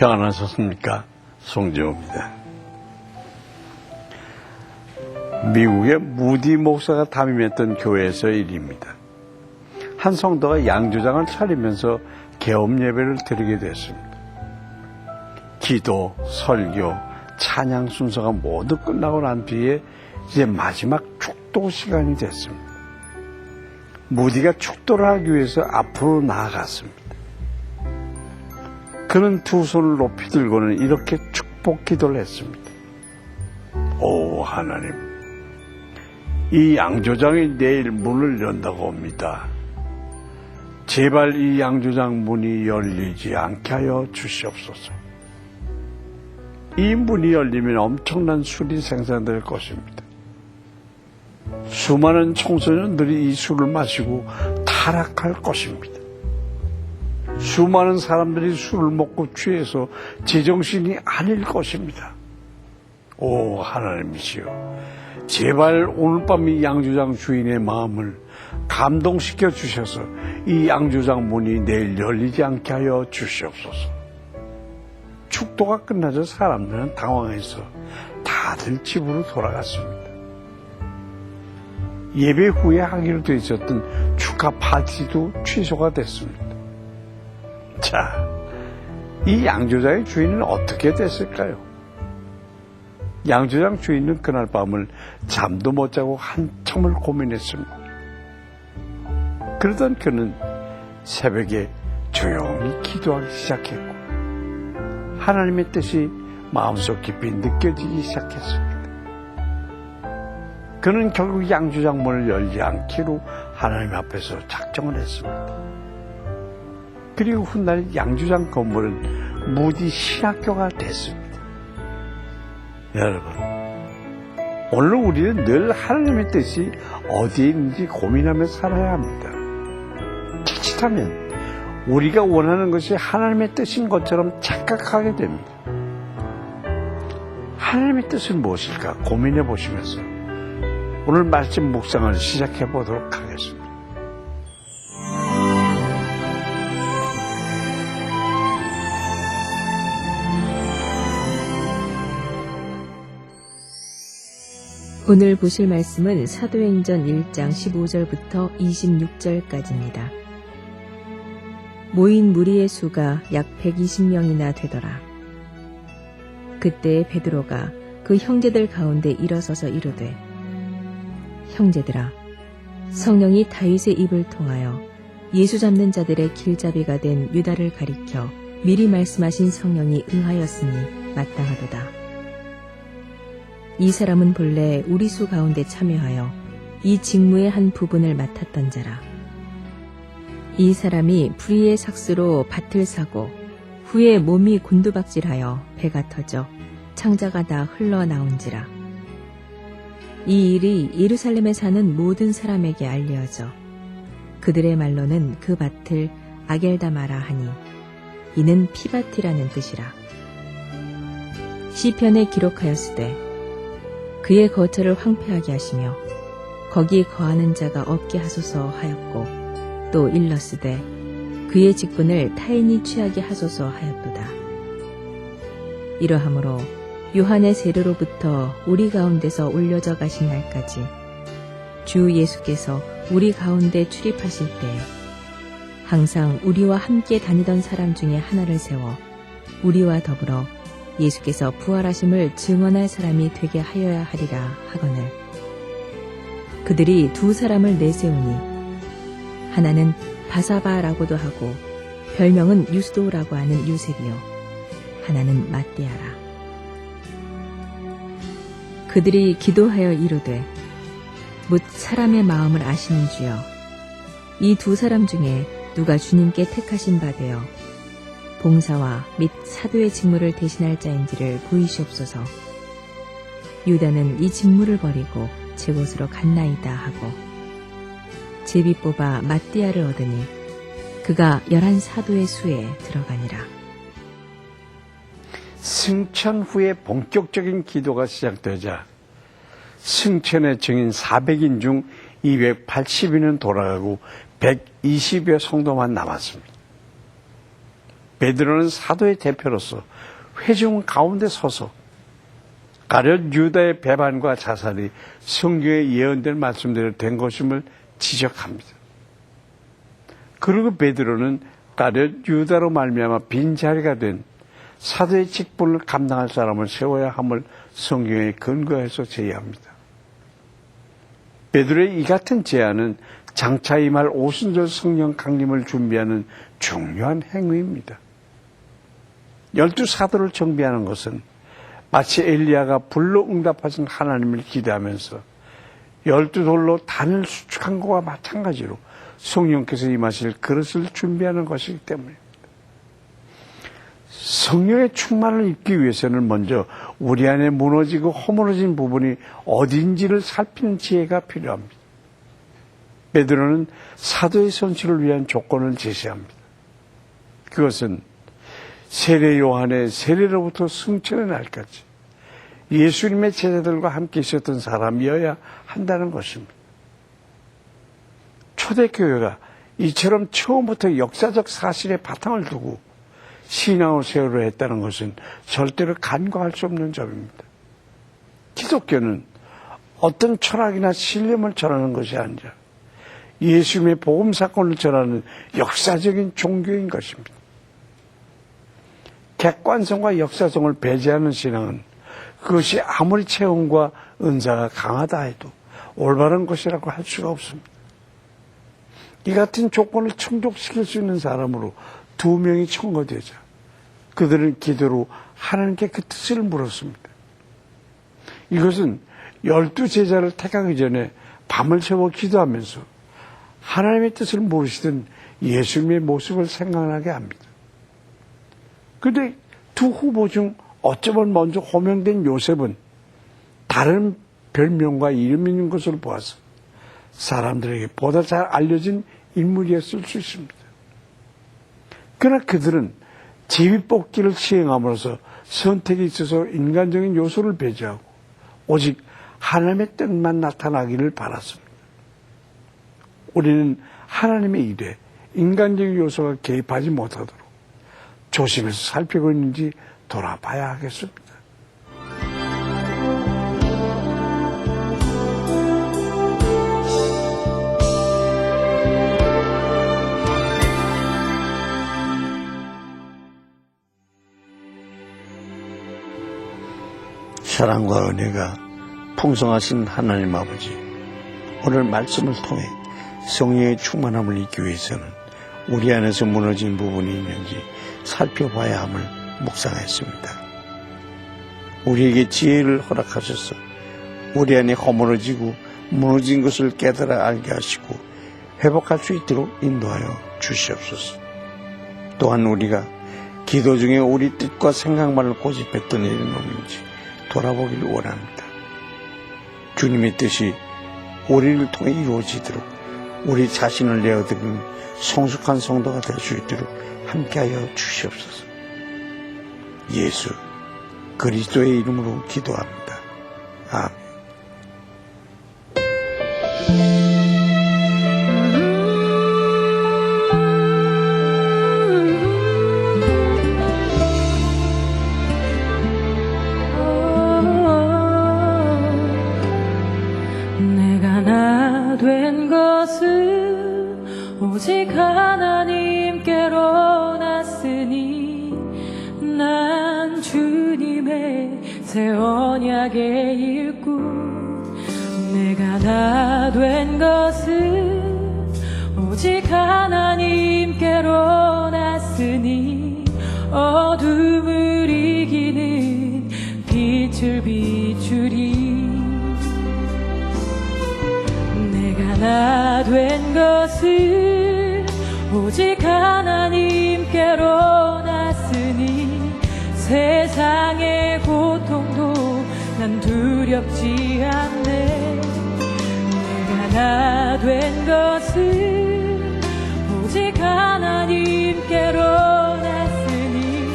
평안하셨습니까? 송재호입니다. 미국의 무디 목사가 담임했던 교회에서의 일입니다. 한 성도가 양조장을 차리면서 개업 예배를 드리게 됐습니다. 기도, 설교, 찬양 순서가 모두 끝나고 난 뒤에 이제 마지막 축도 시간이 됐습니다. 무디가 축도를 하기 위해서 앞으로 나아갔습니다. 그는 두 손을 높이 들고는 이렇게 축복 기도를 했습니다. 오, 하나님. 이 양조장이 내일 문을 연다고 옵니다. 제발 이 양조장 문이 열리지 않게 하여 주시옵소서. 이 문이 열리면 엄청난 술이 생산될 것입니다. 수많은 청소년들이 이 술을 마시고 타락할 것입니다. 수많은 사람들이 술을 먹고 취해서 제정신이 아닐 것입니다. 오, 하나님이시여. 제발 오늘 밤 이 양조장 주인의 마음을 감동시켜 주셔서 이 양조장 문이 내일 열리지 않게 하여 주시옵소서. 축도가 끝나자 사람들은 당황해서 다들 집으로 돌아갔습니다. 예배 후에 하기로 돼 있었던 축하 파티도 취소가 됐습니다. 자, 이 양조장의 주인은 어떻게 됐을까요? 양조장 주인은 그날 밤을 잠도 못 자고 한참을 고민했습니다. 그러던 그는 새벽에 조용히 기도하기 시작했고, 하나님의 뜻이 마음속 깊이 느껴지기 시작했습니다. 그는 결국 양조장 문을 열지 않기로 하나님 앞에서 작정을 했습니다. 그리고 훗날 양조장 건물은 무디 신학교가 됐습니다. 여러분, 오늘 우리는 늘 하나님의 뜻이 어디에 있는지 고민하며 살아야 합니다. 자칫하면 우리가 원하는 것이 하나님의 뜻인 것처럼 착각하게 됩니다. 하나님의 뜻은 무엇일까 고민해 보시면서 오늘 말씀 묵상을 시작해 보도록 하겠습니다. 오늘 보실 말씀은 사도행전 1장 15절부터 26절까지입니다. 모인 무리의 수가 약 120명이나 되더라. 그때 베드로가 그 형제들 가운데 일어서서 이르되 형제들아 성령이 다윗의 입을 통하여 예수 잡는 자들의 길잡이가 된 유다를 가리켜 미리 말씀하신 성령이 응하였으니 마땅하도다. 이 사람은 본래 우리 수 가운데 참여하여 이 직무의 한 부분을 맡았던 자라. 이 사람이 불의의 삭수로 밭을 사고 후에 몸이 곤두박질하여 배가 터져 창자가 다 흘러나온지라. 이 일이 예루살렘에 사는 모든 사람에게 알려져 그들의 말로는 그 밭을 아겔다마라 하니 이는 피밭이라는 뜻이라. 시편에 기록하였으되 그의 거처를 황폐하게 하시며 거기에 거하는 자가 없게 하소서 하였고 또 일러스되 그의 직분을 타인이 취하게 하소서 하였도다. 이러하므로 요한의 세례로부터 우리 가운데서 올려져 가신 날까지 주 예수께서 우리 가운데 출입하실 때에 항상 우리와 함께 다니던 사람 중에 하나를 세워 우리와 더불어 예수께서 부활하심을 증언할 사람이 되게 하여야 하리라 하거늘. 그들이 두 사람을 내세우니 하나는 바사바라고도 하고 별명은 유스도라고 하는 유셉이요. 하나는 마띠아라. 그들이 기도하여 이르되 묻 사람의 마음을 아시는 주여 이 두 사람 중에 누가 주님께 택하신 바 되어 봉사와 및 사도의 직무를 대신할 자인지를 보이시옵소서. 유다는 이 직무를 버리고 제 곳으로 갔나이다 하고 제비 뽑아 마띠아를 얻으니 그가 열한 사도의 수에 들어가니라. 승천 후에 본격적인 기도가 시작되자 승천의 증인 400인 중 280인은 돌아가고 120여 성도만 남았습니다. 베드로는 사도의 대표로서 회중 가운데 서서 가룟 유다의 배반과 자살이 성경에 예언된 말씀대로 된 것임을 지적합니다. 그리고 베드로는 가룟 유다로 말미암아 빈 자리가 된 사도의 직분을 감당할 사람을 세워야 함을 성경에 근거해서 제의합니다. 베드로의 이 같은 제안은 장차 임할 오순절 성령 강림을 준비하는 중요한 행위입니다. 열두 사도를 정비하는 것은 마치 엘리야가 불로 응답하신 하나님을 기대하면서 열두 돌로 단을 수축한 것과 마찬가지로 성령께서 임하실 그릇을 준비하는 것이기 때문입니다. 성령의 충만을 입기 위해서는 먼저 우리 안에 무너지고 허물어진 부분이 어딘지를 살피는 지혜가 필요합니다. 베드로는 사도의 선출을 위한 조건을 제시합니다. 그것은 세례 요한의 세례로부터 승천의 날까지 예수님의 제자들과 함께 있었던 사람이어야 한다는 것입니다. 초대교회가 이처럼 처음부터 역사적 사실에 바탕을 두고 신앙을 세우려 했다는 것은 절대로 간과할 수 없는 점입니다. 기독교는 어떤 철학이나 신념을 전하는 것이 아니라 예수님의 복음 사건을 전하는 역사적인 종교인 것입니다. 객관성과 역사성을 배제하는 신앙은 그것이 아무리 체험과 은사가 강하다 해도 올바른 것이라고 할 수가 없습니다. 이 같은 조건을 충족시킬 수 있는 사람으로 두 명이 청거되자 그들은 기도로 하나님께 그 뜻을 물었습니다. 이것은 열두 제자를 택하기 전에 밤을 새워 기도하면서 하나님의 뜻을 모르시던 예수님의 모습을 생각나게 합니다. 그런데 두 후보 중 어쩌면 먼저 호명된 요셉은 다른 별명과 있는 것을 보아서 사람들에게 보다 잘 알려진 인물이었을 수 있습니다. 그러나 그들은 제비뽑기를 시행함으로써 선택에 있어서 인간적인 요소를 배제하고 오직 하나님의 뜻만 나타나기를 바랐습니다. 우리는 하나님의 일에 인간적인 요소가 개입하지 못하도록 조심해서 살피고 있는지 돌아봐야 하겠습니다. 사랑과 은혜가 풍성하신 하나님 아버지, 오늘 말씀을 통해 성령의 충만함을 잊기 위해서는 우리 안에서 무너진 부분이 있는지 살펴봐야 함을 묵상했습니다. 우리에게 지혜를 허락하셔서 우리 안에 허물어지고 무너진 것을 깨달아 알게 하시고 회복할 수 있도록 인도하여 주시옵소서. 또한 우리가 기도 중에 우리 뜻과 생각만을 고집했던 일은 없는지 돌아보기를 원합니다. 주님의 뜻이 우리를 통해 이루어지도록 우리 자신을 내어드리는 성숙한 성도가 될 수 있도록 함께하여 주시옵소서. 예수 그리스도의 이름으로 기도합니다. 아멘. 오직 하나님께로 났으니 난 주님의 새 언약의 일꾼. 내가 나 된 것은 오직 하나님께로 났으니 어둠을 이기는 빛을 비추리. 내가 나 된 것은 오직 하나님께로 났으니 세상의 고통도 난 두렵지 않네. 내가 나 된 것은 오직 하나님께로 났으니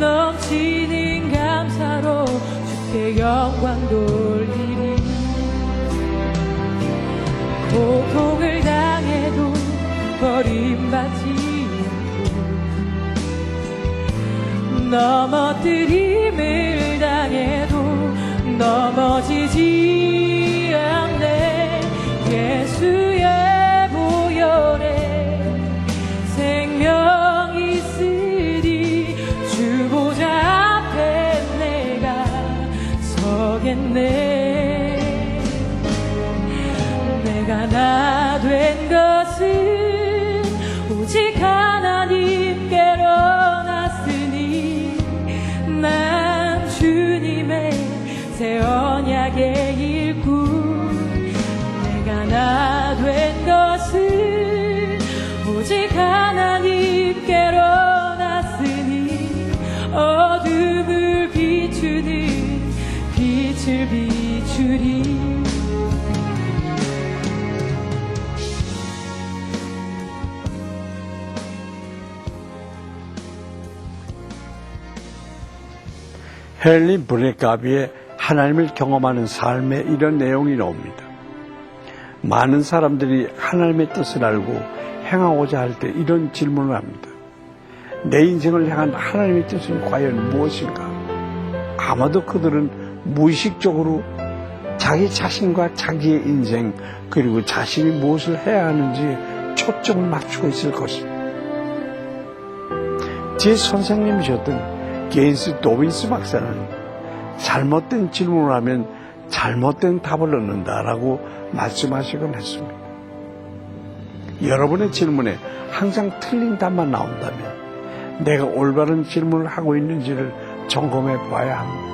넘치는 감사로 주께 영광 돌리리. 고통을 당해도 버림받지 않고 넘어뜨림을 헨리 브레가비의 하나님을 경험하는 삶에 이런 내용이 나옵니다. 많은 사람들이 하나님의 뜻을 알고 행하고자 할 때 이런 질문을 합니다. 내 인생을 향한 하나님의 뜻은 과연 무엇인가? 아마도 그들은 무의식적으로 자기 자신과 자기의 인생 그리고 자신이 무엇을 해야 하는지 초점을 맞추고 있을 것입니다. 제 선생님이셨던 게인스 도빈스 박사는 잘못된 질문을 하면 잘못된 답을 얻는다라고 말씀하시곤 했습니다. 여러분의 질문에 항상 틀린 답만 나온다면 내가 올바른 질문을 하고 있는지를 점검해 봐야 합니다.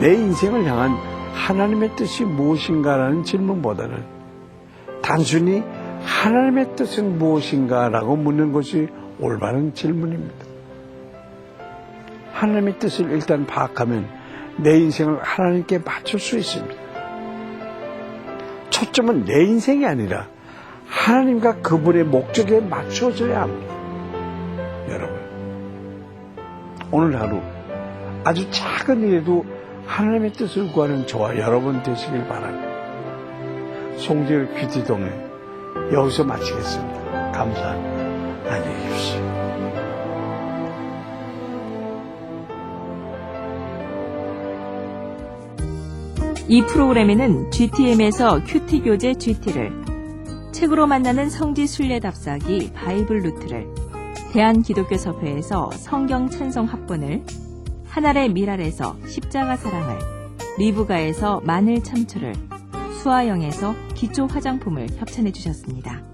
내 인생을 향한 하나님의 뜻이 무엇인가라는 질문보다는 단순히 하나님의 뜻은 무엇인가라고 묻는 것이 올바른 질문입니다. 하나님의 뜻을 일단 파악하면 내 인생을 하나님께 맞출 수 있습니다. 초점은 내 인생이 아니라 하나님과 그분의 목적에 맞춰져야 합니다. 여러분, 오늘 하루 아주 작은 일에도 하나님의 뜻을 구하는 저와 여러분 되시길 바랍니다. 송지을 귀티동에 여기서 마치겠습니다. 감사합니다. 안녕히 계십시오. 이 프로그램에는 GTM에서 큐티 교재 GT를, 책으로 만나는 성지 순례 답사기 바이블 루트를, 대한 기독교협회에서 성경 찬송 합본을, 하늘의 미랄에서 십자가 사랑을, 리브가에서 마늘 참초를, 수아영에서 기초 화장품을 협찬해 주셨습니다.